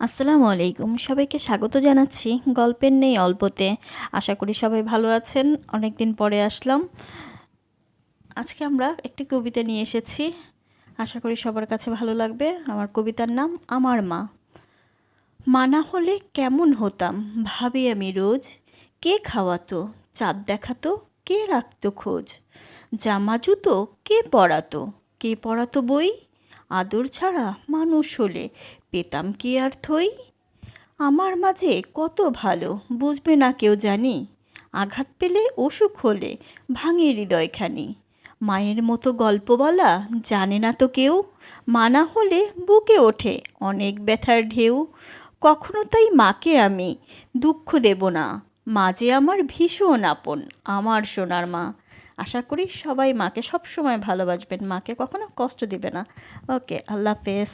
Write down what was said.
আসসালামু আলাইকুম। সবাইকে স্বাগত জানাচ্ছি গল্পের নেই অল্পতে। আশা করি সবাই ভালো আছেন। অনেক দিন পরে আসলাম। আজকে আমরা একটি কবিতা নিয়ে এসেছি। আশা করি সবার কাছে ভালো লাগবে। আমার কবিতার নাম আমার মা। মা না হলে কেমন হতাম? ভাবি আমি রোজ, কে খাওয়াতো? চাঁদ দেখাতো? কে রাখতো খোঁজ? জামা জুতো? কে পরাতো? কে পরাতো বই? আদর ছাড়া মানুষ হলে পেতাম কি আর থই? আমার মাঝে কত ভালো, বুঝবে না কেউ জানি। আঘাত পেলে অসুখ হলে ভাঙে হৃদয়খানি। মায়ের মতো গল্প বলা জানে না তো কেউ। মানা হলে বুকে ওঠে অনেক ব্যথার ঢেউ। কখনো তাই মাকে আমি দুঃখ দেব না। মা যে আমার ভীষণ আপন, আমার সোনার মা। আশা করি সবাই মাকে সবসময় ভালোবাসবেন। মাকে কখনো কষ্ট দিবে না। ওকে আল্লাহ হাফেজ।